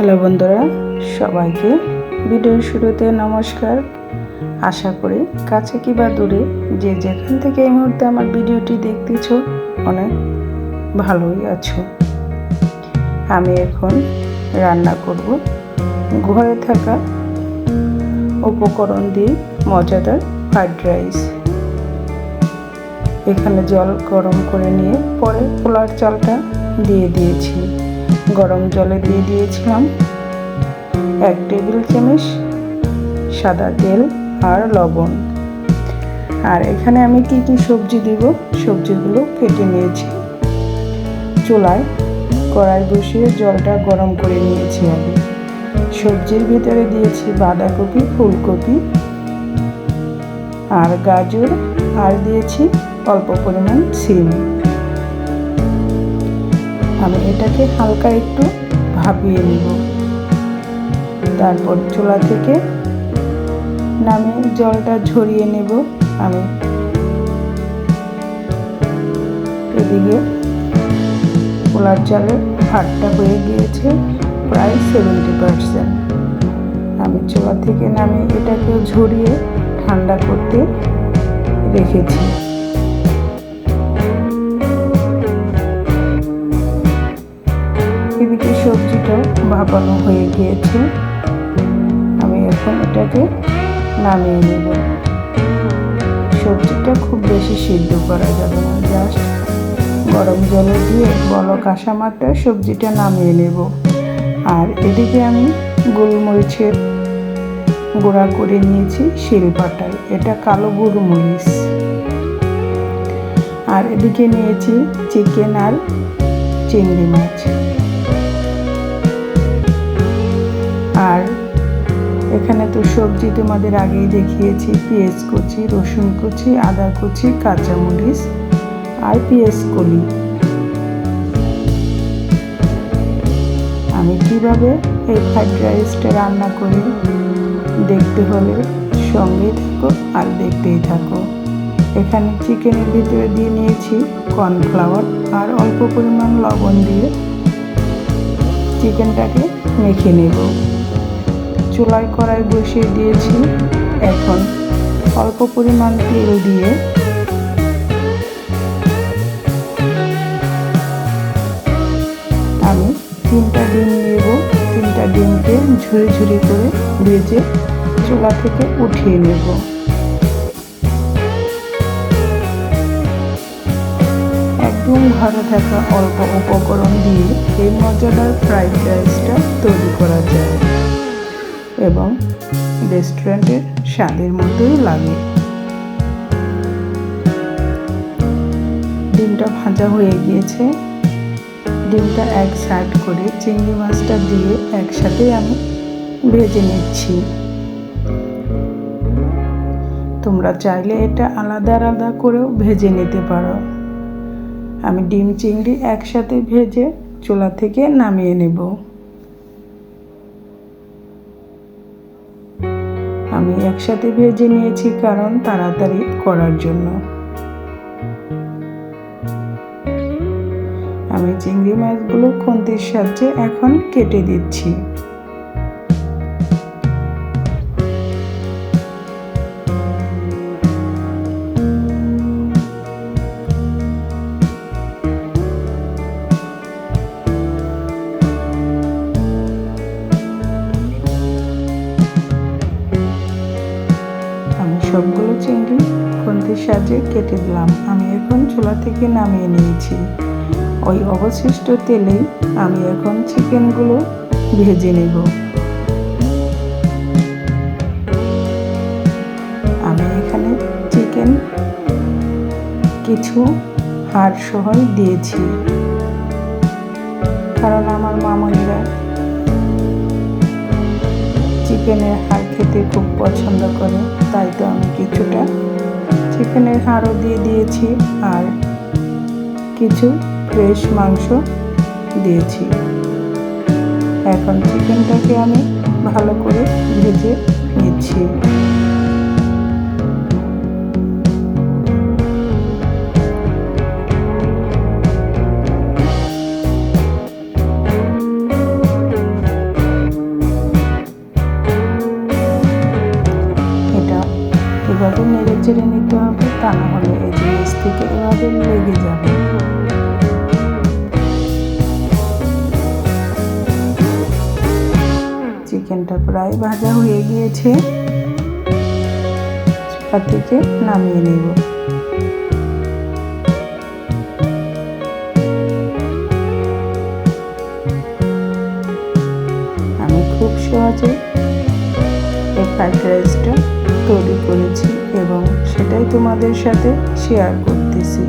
Hello বন্ধুরা, সবাইকে ভিডিওর শুরুতে নমস্কার। আশা করি কাছে কিবা দূরে যে যেখান থেকে এই মুহূর্তে আমার ভিডিওটি দেখতেছ, অনেক ভালোই আছো। আমি এখন রান্না করব ঘরে থাকা উপকরণ দিয়ে মজাদার ফ্রাইড রাইস। এখানে জল গরম করে নিয়ে পরে পোলার চালটা দিয়ে দিয়েছি। গরম জলে দিয়ে দিয়েছিলাম। এক টেবিল চামচ সাদা তেল আর লবণ। আর এখানে আমি কি কি সবজি দিব, সবজিগুলো কেটে নিয়েছি। চুলায় কড়াই বসিয়ে জলটা গরম করে নিয়েছি আমি। সবজির ভিতরে দিয়েছি বাঁধাকপি, ফুলকপি আর গাজর। আর দিয়েছি অল্প পরিমাণ সিম। আমি এটাকে হালকা একটু ভাপিয়ে নিব। তারপর চুলা থেকে নামিয়ে জলটা ঝরিয়ে নেব আমি। এদিকে পোলার চালের ভাতটা হয়ে গিয়েছে প্রায় সেভেন্টি পারসেন্ট আমি চুলা থেকে নামিয়ে এটাকে ঝরিয়ে ঠান্ডা করতে রেখেছি। ভাপানো হয়ে গিয়েছে। আমি এখন এটাকে নামিয়ে নেব। সবজিটা খুব বেশি সিদ্ধ করা যাবে না জাস্ট গরম জলে দিয়ে বলক আসা মাত্রায় সবজিটা নামিয়ে নেব। আর এদিকে আমি গোলমরিচের গুঁড়া করে নিয়েছি শিলপাটায়, এটা কালো গোলমরিচ। আর এদিকে নিয়েছি চিকেন আর চিংড়ি মাছ। আর এখানে তো সবজি তোমাদের আগেই দেখিয়েছি, পেঁয়াজ কুচি, রসুন কুচি, আদা কুচি, কাঁচামরিচ আর পেঁয়াজ কলি। আমি কীভাবে এই ফ্রাইড রাইসটা রান্না করি দেখতে হলে সঙ্গেই থাকো আর দেখতেই থাকো। এখানে চিকেনের ভিতরে দিয়ে নিয়েছি কর্নফ্লাওয়ার আর অল্প পরিমাণ লবণ দিয়ে চিকেনটাকে মেখে নেব। চুলায় কড়াই বসিয়ে দিয়েছি। এখন অল্প পরিমাণ তেল দিয়ে আমি তিনটা ডিম নেব। তিনটা ডিমকে ঝুড়ি ঝুড়ি করে ভেজে চুলা থেকে উঠিয়ে নেব। একদম ঘরে থাকা অল্প উপকরণ দিয়ে এই মজাদার ফ্রাইড রাইসটা তৈরি করা যায়। এবং রেস্টুরেন্টের স্বাদের মতোই লাগে। ডিমটা ভাজা হয়ে গিয়েছে। ডিমটা এক সাইড করে চিংড়ি মাছটা দিয়ে একসাথে আমি ভেজে নিচ্ছি। তোমরা চাইলে এটা আলাদা আলাদা করেও ভেজে নিতে পারো। আমি ডিম চিংড়ি একসাথে ভেজে চুলা থেকে নামিয়ে নেব। আমি একসাথে ভেজে নিয়েছি কারণ তাড়াতাড়ি করার জন্য। আমি চিংড়ি মাছগুলো খুন্তির সাহায্যে এখন কেটে দিচ্ছি। আমি সবগুলো চিংড়ি খুন্তির সাহায্যে কেটে দিলাম। আমি এখন চুলা থেকে নামিয়ে নিয়েছি। ওই অবশিষ্ট তেলেই আমি এখন চিকেনগুলো ভেজে নেব। আমি এখানে চিকেন কিছু হাড় সহ দিয়েছি। কারণ আমার মামনিরা চিকেনের হাড় খেতে খুব পছন্দ করে, তাই তো আমি কিছুটা চিকেনের হাড়ও দিয়ে দিয়েছি আর কিছু ফ্রেশ মাংস দিয়েছি। এখন চিকেনটাকে আমি ভালো করে ভেজে নিচ্ছি। চিকেনটা প্রায় ভাজা হয়ে গিয়েছে। চুলা থেকে নামিয়ে নেব। আমি খুব সহজে এই ফ্রাইড রাইসটা তৈরি করেছি এবং সেটাই তোমাদের সাথে শেয়ার করতেছি।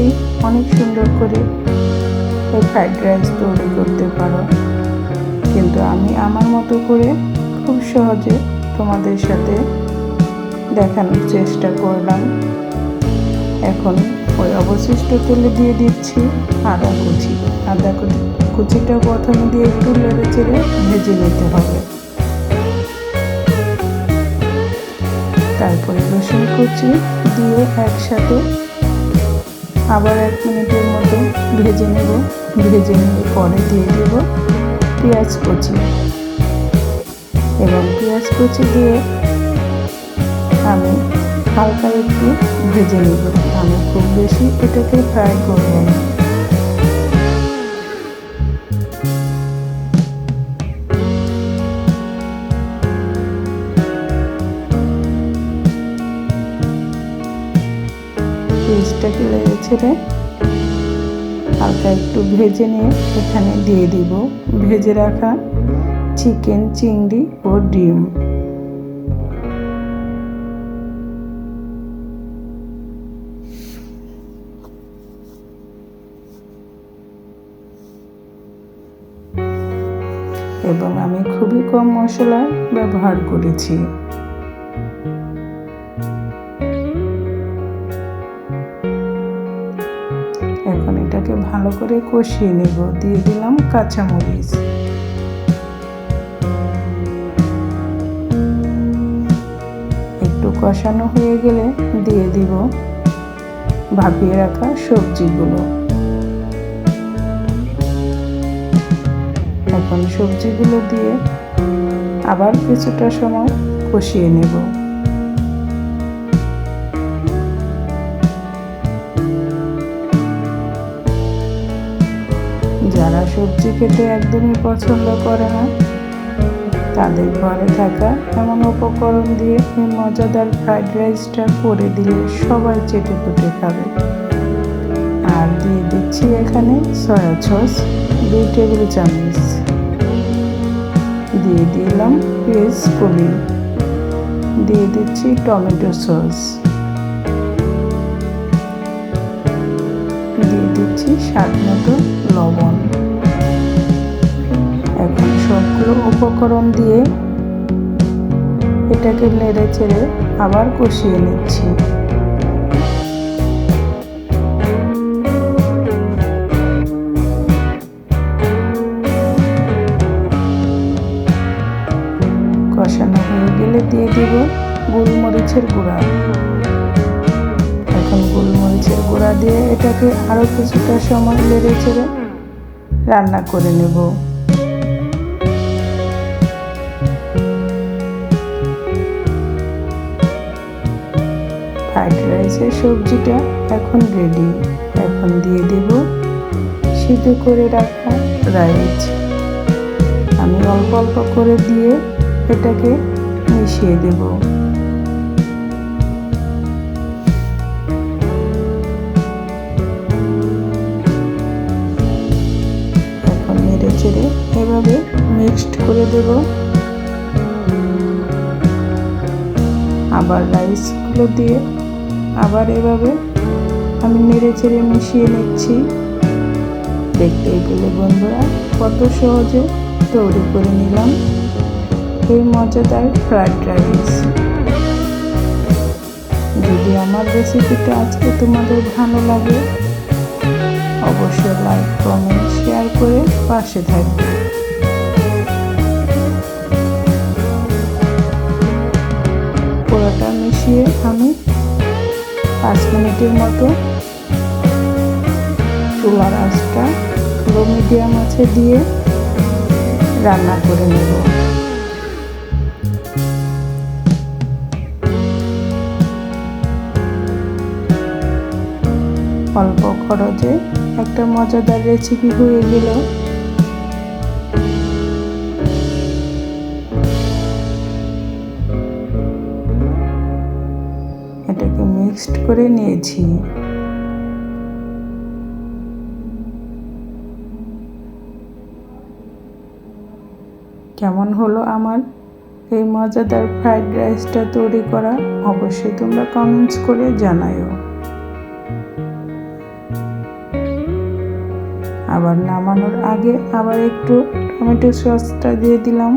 অনেকেই অনেক সুন্দর করে এই ফ্রাইড রাইস তৈরি করতে পারো। কিন্তু আমি আমার মতো করে খুব সহজে তোমাদের সাথে দেখানোর চেষ্টা করলাম। এখন ওই অবশিষ্ট তেলে দিয়ে দিচ্ছি আদা কুচি। আদা কুচি, কুচিটা প্রথমে দিয়ে একটু লেড়ে চেড়ে ভেজে নিতে হবে। তারপরে রসুন কুচি দিয়ে একসাথে আবার এক মিনিটের মতো ভেজে নেব। ভেজে নিয়ে পরে দিয়ে দেব পেঁয়াজ কুচি। এবং পেঁয়াজ কুচি দিয়ে আমি হালকা একটু ভেজে নেব। আমি খুব বেশি এটাকে ফ্রাই করব না পেঁয়াজটাকে লেগে ছেড়ে হালকা একটু ভেজে নিয়ে এখানে দিয়ে দিব। ভেজে রাখা চিকেন, চিংড়ি ও ডিম। এবং আমি খুবই কম মশলা ব্যবহার করেছি। করে কষিয়ে নেব। দিয়ে দিলাম কাঁচামরিচ। একটু কষানো হয়ে গেলে দিয়ে দিব ভাপিয়ে রাখা সবজিগুলো। এখন সবজিগুলো দিয়ে আবার কিছুটা সময় কষিয়ে নেব। যারা সবজি খেতে একদমই পছন্দ করে না, তাদের ঘরে থাকা এমন উপকরণ দিয়ে এই মজাদার ফ্রাইড রাইসটা করে দিলে সবাই চেটে পুটে খাবে। আর দিয়ে দিচ্ছি এখানে সয়া সস, দুই টেবিল চামচ। দিয়ে দিলাম পেঁয়াজ কলি দিয়ে দিচ্ছি টমেটো সস। দিচ্ছি স্বাদ মতো লবণ। এখন সবগুলো উপকরণ দিয়ে এটাকে নেড়ে চেড়ে আবার কষিয়ে নিচ্ছি। দিয়ে এটাকে আরও কিছুটা সময় লেড়ে চেড়ে রান্না করে নেব। ফ্রাইড রাইসের সবজিটা এখন রেডি এখন দিয়ে দেব সিদ্ধ করে রাখা রাইস। আমি অল্প অল্প করে দিয়ে এটাকে মিশিয়ে দেব। দেব। আবার রাইসগুলো দিয়ে আবার এভাবে আমি নেড়ে চেড়ে মিশিয়ে নিচ্ছি। দেখতেই পেলে বন্ধুরা, কত সহজে তৈরি করে নিলাম এই মজাদার ফ্রাইড রাইস। যদি আমার রেসিপিটা আজকে তোমাদের ভালো লাগে, অবশ্যই লাইক, কমেন্ট, শেয়ার করে পাশে থাকবে। পোড়াটা মিশিয়ে আমি পাঁচ মিনিটের মতো চুলার আঁচটা লো মিডিয়াম আছে দিয়ে রান্না করে নেব। অল্প খরচে একটা মজাদার রেসিপি হয়ে গেল। এটাকে মিক্সড করে নিয়েছি। কেমন হলো আমার এই মজাদার ফ্রাইড রাইসটা তৈরি করা? অবশ্যই তোমরা কমেন্টস করে জানাও আবার নামানোর আগে আবার একটু টমেটো সসটা দিয়ে দিলাম।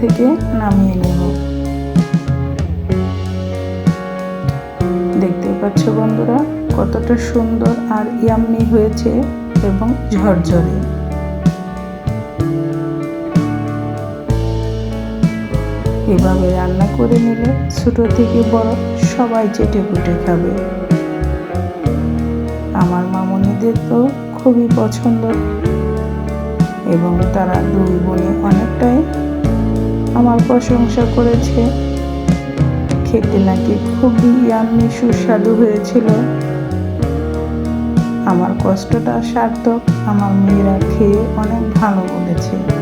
থেকে নামিয়ে নেব। দেখতে পাচ্ছ বন্ধুরা, কতটা সুন্দর আর ইয়াম্মি হয়েছে এবং ঝরঝরে। এভাবে রান্না করে নিলে ছোট থেকে বড় সবাই চেটে পুটে খাবে। আমার মামনিদের তো খুবই পছন্দ। এবং তারা দুই বোনে অনেকটাই আমার প্রশংসা করেছে। খেতে নাকি খুবই আমি সুস্বাদু হয়েছিল। আমার কষ্টটা সার্থক, আমার মেয়েরা খেয়ে অনেক ভালো বলেছে।